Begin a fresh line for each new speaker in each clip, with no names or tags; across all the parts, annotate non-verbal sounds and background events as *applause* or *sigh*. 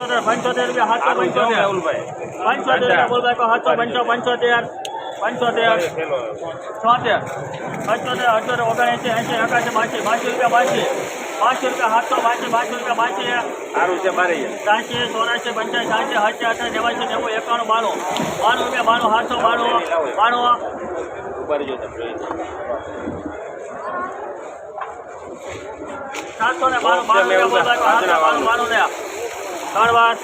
પંચોતેર રૂપિયા સાતસો પંચોતેર. પંચોતેર પંચોતેર પંચોતેર. છોતેર. પંચોતેર અઠોતેર ઓગણએંસી એંસી એકાસી બાસી બાસી રૂપિયા બાસી. બાસી રૂપિયા સાતસો બાસી બાસી રૂપિયા બાસી.
સારું છે મારે
ત્યાંસી ચોરાસી પંચ્યાસી સાતસી સાતસી અઠાસી નેવાસી નેવું એકાણું બાણું. બાણું રૂપિયા બાણું સાતસો બાણું. બાણું. સાતસો ને બાણું બાણું બાણું બાણું. ને ત્રણ વાર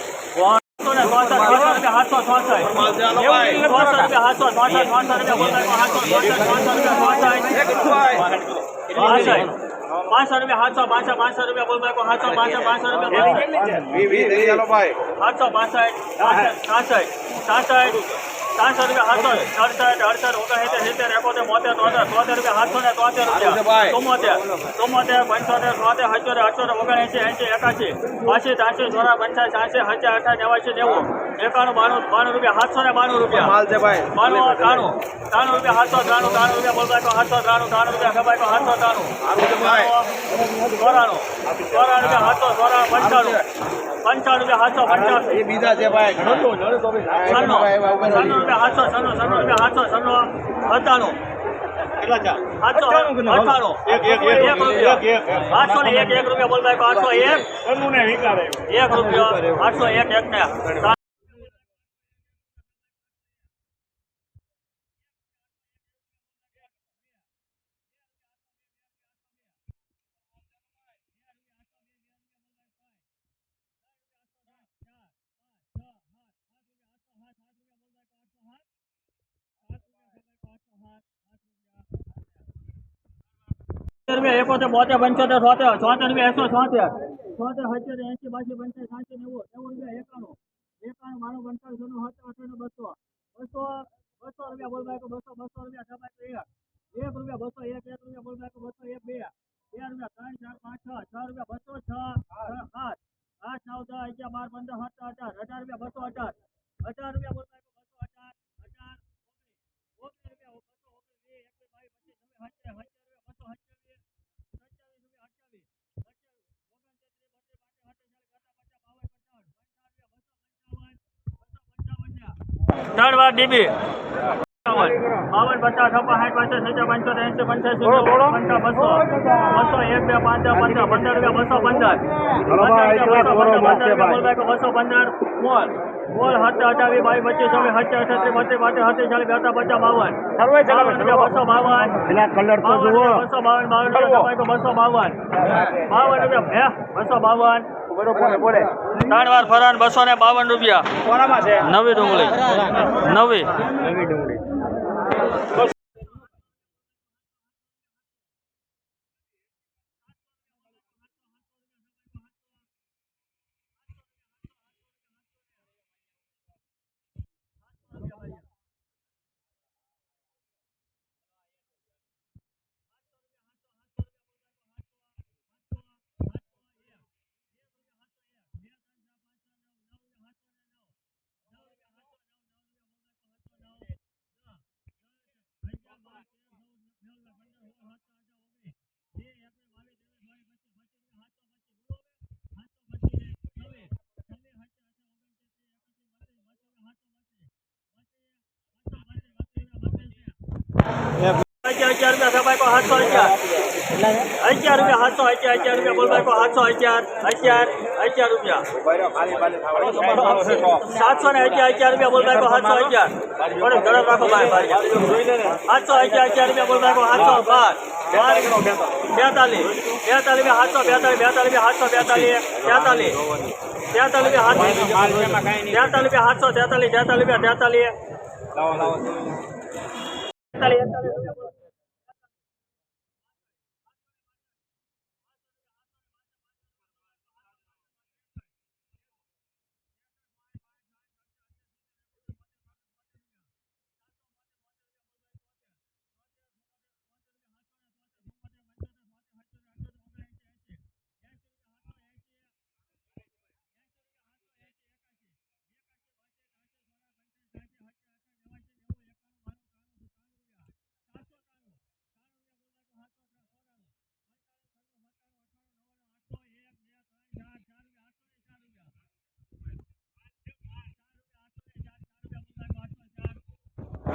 પાંચસો રૂપિયા સાતસો પાંચસો પાંચસો રૂપિયા બોલ ભાઈ સાતસો પાંચસો પાંચસો રૂપિયા સાતસો પાસઠ સાસઠ સાસઠ સાતસો રૂપિયા સાતસો અડસઠ અડસઠ ઓગણસિત્તેર સિત્તેર એકોતેર બોતેર તોતેર તોતેર રૂપિયા સાતસો ને તોતેર રૂપિયા. ચુમ્મોતેર ચુમ્મોતેર પંચોતેર તોતેર સત્યોતેર અઠ્યોતેર ઓગણએંસી એંસી એકાસી પાસી ત્રાસી ચોરા પંચાસી સાસી હજાર અઠા નેવાસી નેવું. એકાણું બાણું બાણું રૂપિયા સાતસો ને બાણું રૂપિયા.
માલ છે ભાઈ.
બાણું ત્રાણું ત્રાણું રૂપિયા સાતસો ત્રાણું ત્રાણું રૂપિયા બોલબાઈ સાતસો ત્રાણું ત્રાણું રૂપિયા ખબાઈ સાતસો ત્રાણું.
સારું છે ભાઈ.
ચોરાણું ચોરાણું રૂપિયા સાતસો ચોરાણું પંચાણું. પંચાણું રૂપિયા સાતસો પંચાણું.
એ બીજા છે ભાઈ.
સન્નું
સન્નું.
સન્નું રૂપિયા સાતસો સન્નું સન્નું રૂપિયા સાતસો સન્નું સત્તાણું.
એક, એક, એક,
એક રૂપિયા.
એક, એક.
આઠસો ને એક એક રૂપિયા બોલતા આઠસો એક. એક રૂપિયા આઠસો એક એક ને. રૂપિયા એકોતેર બોતેર, પંચોતેર છોતેર છોતેર રૂપિયા એકસો છોતેર. છોતેર, સત્તર એસી બાસી પંચાયત સાતસી નેવું નેવું રૂપિયા, એકાણું. એકાણું, બાણું પંચાવન સોનું, સત્તર અઠાણું બસો. બસો બસો રૂપિયા બોલ બાઈકો બસો બસો રૂપિયા છ એક. એક રૂપિયા બસો એક એક રૂપિયા બોલ બાઈકો બસો એક, બે. બે રૂપિયા ત્રણ, ચાર, પાંચ, છ. છ રૂપિયા બસો છ સાત. આઠ, નવ, દસ, અગિયાર, બાર, પંદર, સત્તર, અઢાર. અઢાર રૂપિયા બસો અઢાર. અઢાર રૂપિયા બોલ બાઈકો બસો અઢાર અઢાર, ઓગણીસ. રૂપિયા બસો ઓગણીસ. વીસ એકવીસ બાવીસ, પચીસ છવ્વીસ સત્યાવીસ રૂપિયા બસો સત્યાવીસ સત્યાવીસ રૂપિયા અઠ્યાવીસ ત્રણ વાર ડીબી. બાવન પચાસ સાઠ પચાસ નીચે પંચોતેર એસી પંચ્યાસી પંચા બસો. બસો એક બે પાંચ પંદર પંદર રૂપિયા બસો પંદર. બસો પંદર મોલ મોલ હત્યા અઠાવી બાવીસ પચીસ છવ્વીસ હત્યા અઠત્રીસ બત્રીસ પાંત્રીસ સત્રીસ ચાલીસ બેતા પચાસ બાવન. બસો બાવન.
કલર
બસો બાવન બાવન બસો બાવન. બાવન રૂપિયા હે બસો બાવન. ત્રણ વાર ફરાન બસો ને બાવન રૂપિયા. નવી ડુંગળી. નવી. અગિયાર અગિયાર રૂપિયા સબાઈ કો સાતસો અગિયાર અગિયાર રૂપિયા સાતસો અગિયાર અગિયાર રૂપિયા બોલભાઈ કો સાતસો અગિયાર અગિયાર અગિયાર રૂપિયા સાતસો ને અગિયાર અગિયાર રૂપિયા બોલભાઈ કો સાતસો અગિયાર થોડું ઝડપ રાખો ભાઈ ભાઈ સાતસો અગિયાર અગિયાર રૂપિયા બોલભાઈ કો સાતસો બાર બાર બેતાલીસ બેતાલીસ રૂપિયા સાતસો બેતાલીસ બેતાલીસ રૂપિયા સાતસો બેતાલીસ બેતાલીસ તેતાલીસ રૂપિયા સાતસો તેતાલીસ રૂપિયા સાતસો તેતાલીસ તેતાલીસ રૂપિયા તેતાલીસ તેતાલીસ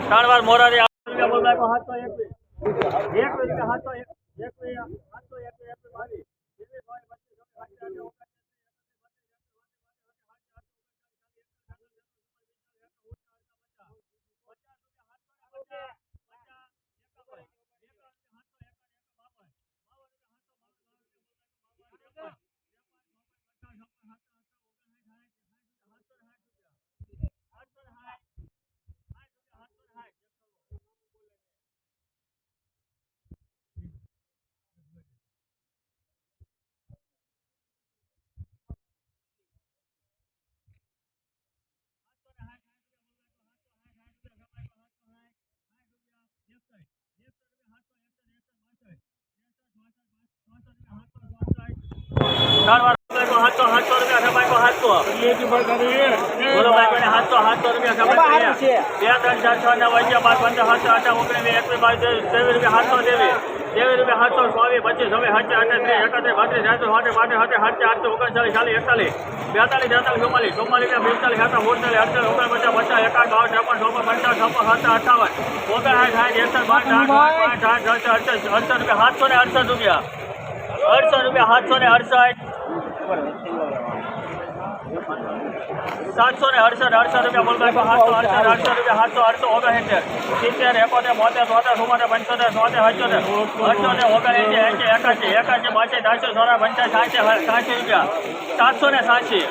ત્રણ વાર મોરારી આઠસો રૂપિયા એકવીસ એક રૂપિયા સાતસો એક એકવીસ સાતસો એકવીસ એકવીસ બાવીસ ત્રેવીસ ચોવીસ પચીસ છવ્વીસ સત્યાવીસ અઠ્યાવીસ ત્રણ વાર સાતસો સાતસો રૂપિયા સફાઈ કો સાતસો બોલો ભાઈ કોઈને સાતસો સાતસો રૂપિયા સફાઈ બે ત્રણ ચાર છ નવ અગિયાર બાર પંદર સાતસો અઠાર ઓગણીસ એકવીસ બાવીસ ત્રેવીસ ત્રેવીસ રૂપિયા સાતસો ત્રેવીસ ત્રેવીસ રૂપિયા સાતસો ચોવીસ પચીસ છવ્વીસ સત્યા અઠાત્રીસ એકત્રીસ બત્રીસ સાતસો સાઠ પાંચ સાઠ સાત આઠસો ઓગણચાલીસ ચાલીસ એકતાલીસ બેતાલીસ તેતાલીસ ચુમ્માલીસ ચુમ્માલીસ રૂપિયા પિસ્તાલીસ સાતસો સુડતાલીસ અડતાલીસ ઓગણપચાસ પચાસ એકાવન બાવન છપ્પન ચોપન પંચાવન છપ્પન સાત અઠાવન ઓગણસાઠ સાઠ એકસઠ બાર આઠ પાંચ આઠ અડસઠ અડસઠ અડસઠ રૂપિયા સાતસો ને અડસઠ રૂપિયા. અડસઠ રૂપિયા સાતસો ને અડસઠ. સાતસો ને અડસઠ અડસઠ રૂપિયા બોલ ભાઈ સાતસો અડસઠ અડસઠ રૂપિયા સાતસો અડસો ઓગણસિત્તેર. સિત્તેર એકોતેર બોતેર તોતેર ચુમ્મોતેર પંચોતેર સોતેર અઠ્યોતેર ને ઓગણએંસી એસી એકાસી એકાસી બાસી ચારસો સોળા પંચાસ સાતસો સાતસો રૂપિયા. સાતસો ને સાતસી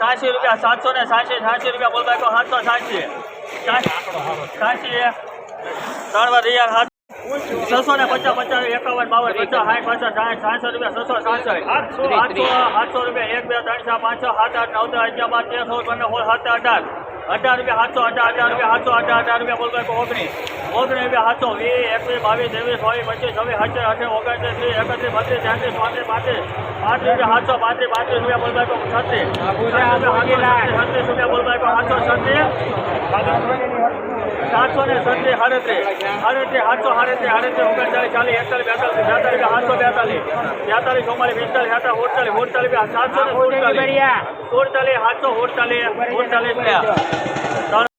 સાતસી રૂપિયા સાતસો ને સાતસી સાતસી રૂપિયા બોલ ભાઈ સાતસો સાતસી સાતસી ત્રણ વાર સાત છસો ને પચાસ પચાસ એકાવન બાવન પચાસ સાઠ પચાસ સાઠ સાતસો રૂપિયા છસો સાતસો. આઠસો આઠસો રૂપિયા એક બે ત્રણ ચાર પાંચ છ સાત આઠ નવ દસ અગિયાર બાર તેર સોળ પંદર સોળ સાત અઢાર. અઢાર રૂપિયા સાતસો અઢાર અઢાર રૂપિયા સાતસો અઢાર અઢાર રૂપિયા બોલ ભાઈ ઓગણીસ. ઓગણીસ રૂપિયા સાતસો. વીસ એકવીસ બાવીસ ત્રેવીસ ચોવીસ પચીસ છવ્વીસ અઠ્યાસ અઠ્યાસ ઓગણત્રીસ ત્રીસ એકત્રીસ બત્રીસ તેત્રીસ પાંત્રીસ પાંત્રીસ પાંત્રીસ રૂપિયા સાતસો પાંત્રીસ પાંત્રીસ રૂપિયા બોલ ભાઈ છત્રીસ. છત્રીસ રૂપિયા બોલ ભાઈ સાતસો છત્રીસ સાતસો ને સત્રીસ સાડત્રીસ સાડત્રીસ સાતસો સાડત્રીસ સાડત્રીસ ઓગણચાલીસ ચાલીસ એકતાલીસ બેતાલીસ બેતાલીસ સાતસો બેતાલીસ બેતાલીસ ચુમ્માલીસ પિસ્તાલીસ સાતસો ઓડતાલીસ ઓડતાલીસ સાતસો ને સુડતાલીસ સુડતાલીસ સાતસો ઓડતાલીસ ઓડતાલીસ ત્રણ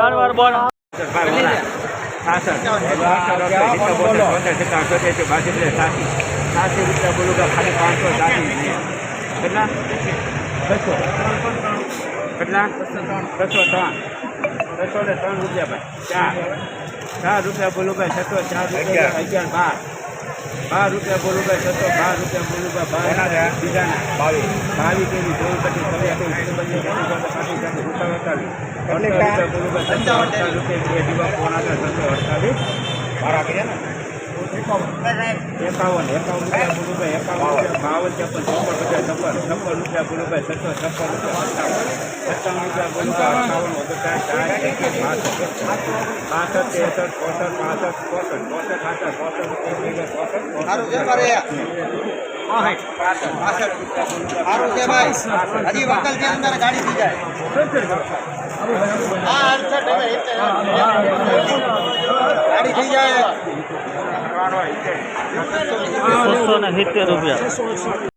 ત્રણ વાર બોલ.
સાતસી રૂપિયા બોલું ખાલી પાંચસો સાથી કેટલા છસો કેટલા? છસો ત્રણ. છસો ને ત્રણ રૂપિયા ભાઈ. ચાર. ચાર રૂપિયા બોલું ભાઈ, છસો ચાર રૂપિયા, અગિયાર, બાર. બાર રૂપિયા બોલું ભાઈ છસો બાર રૂપિયા બોલું ભાઈ બાર બીજાના. બાવીસ. બાવીસ તેવી ચોવીસ પછી કર્યા એકાવન એકાવન રૂપિયા બોલુભાઈ એકાવન બાવન છપ્પન ચોપન રૂપિયા છપ્પન છપ્પન રૂપિયા બોલુભાઈ છસો છપ્પન રૂપિયા.
ભાઈ હજી વકલ છે અંદર ગાડી થઈ જાય ગાડી થઈ જાય
સિત્તેર રૂપિયા.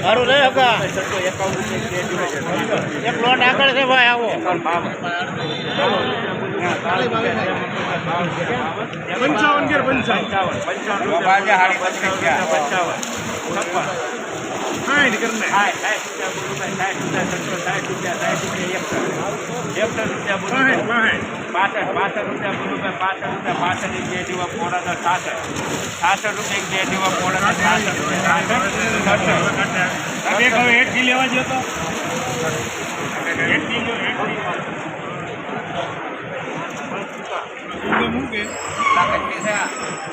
સારું છે હકા એક લોટ આગળ છે ભાઈ આવો
પંચાવન પંચાવન પંચાવન પંચાવન સાઠ કરીને. સાઠ રૂપિયા સાઠ રૂપિયા એક રૂપિયા બોલું પાસઠ પાસઠ રૂપિયા બોલું પાસઠ રૂપિયા પાસઠ એક બે દીવા પોળા તો છાસઠ છાસઠ રૂપિયા એક બે દીવા પોળા તો રૂપિયા એક લેવા જો તો. એક કિલો એક કિલો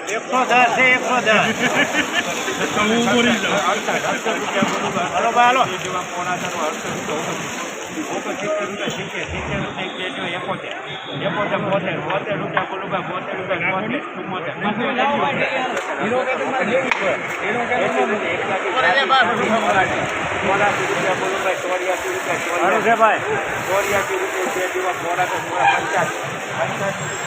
એકસો દસ છે એકસો દસ. *laughs*
હાલો ભાઈ હાલો. રૂપિયા બોલું બોલું ચોર્યાસી રૂપિયા પંચાસી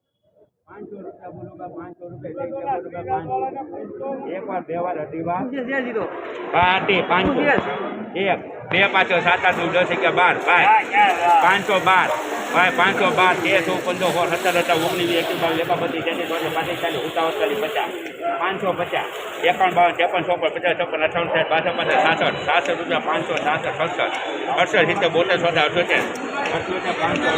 એક વાર
બે
વાર અઢી વાર પાટી પાંચસો. એક બે પાંચસો સાત આઠ નવ દસ અગિયાર બાર ભાઈ પાંચસો બાર. ભાઈ પાંચસો બાર તેરસો પંદર સો સત્તર હતા ઓગણીસ એકવીસ બાવીસ ચોત્રીસ પાંત્રીસ ચાલીસ ઉતાવળ ચાલીસ પચાસ. પાંચસો પચાસ. એકાવન બાવન ત્રેપન ચોપન પચાસ ચોપન અઠાવન સાઠ બાસઠ પચાસ સાસઠ. સાસઠ રૂપિયા પાંચસો સાસઠ સડસઠ. અડસઠ સિત્તેર બોતેર સોતેર અઠોતેર અઠોતેર પાંચસો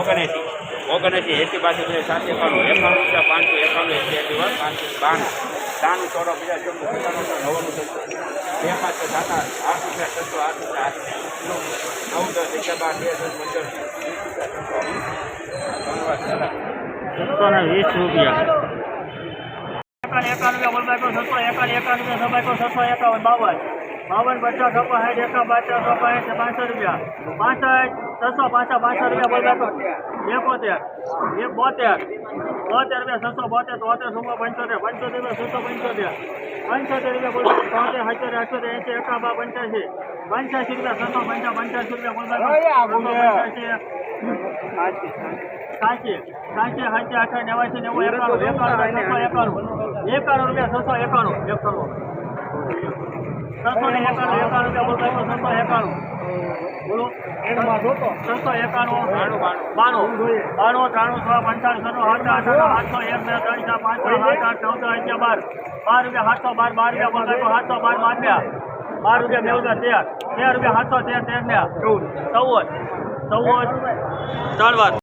ઓગણએંસી ઓગણએંસી એસી બાસી બે સાત એકાણું એકાણું રૂપિયા પાંચસો એકાણું એસી બે વર્ષ પાંચસો બાણું ત્રાણું ચોરો બીજા ચૌદ સત્તાણું નવ્વાણું છસો બે પાંચ સાત આઠ આઠ રૂપિયા છસો આઠ રૂપિયા આઠ નવ દસ અગિયાર બાર બે દસ પંદર
છસો ને વીસ રૂપિયા એકાવન એકાવન રૂપિયા બોલબાઈ છસો એકાવન એકાવન રૂપિયા છસો એકાવન બાવન બાવન પચાસ છપ્પન સાઠ એકાવન પચાસ છપ્પન છે પાંચસો રૂપિયા. પાંસઠ છસો પાછા પાંચસો રૂપિયા બોલબાઈ એકોતેર એક બોતેર બોતેર રૂપિયા છસો બોતેર તોતેર સો પંચોતેર પંચોતેર રૂપિયા છસો પંચોતેર પંચોતેર રૂપિયા બોલબાઈ તોતેર હજાર અઠોતેર એસી એકા બા પંચ્યાસી પંચ્યાસી રૂપિયા છસો પંચા પંચ્યાસી રૂપિયા બોલબાઈ સાચી સાચી સાચી આઠ નેવાસી નેવું એકાણું એકાણું એકાણું એકાણું રૂપિયા છસો એકાણું એક કરોડ છસો ને એકાણું એકાણું રૂપિયા બોલતા છસો એકાણું. બોલો. છસો એકાણું બાણું બાણું. ત્રાણું છ પંચાવન છસો આઠ આઠ આઠસો એક બે ત્રણ ચાર પાંચ છ સાત આઠ ચૌદ અગિયાર બાર. બાર રૂપિયા સાતસો બાર બાર રૂપિયા બોલતા સાતસો બાર બાર રૂપિયા બાર રૂપિયા તેર. તેર રૂપિયા સાતસો તેર તેર ને ચૌદ. ચૌદ. ચૌદ. ત્રણ વાર.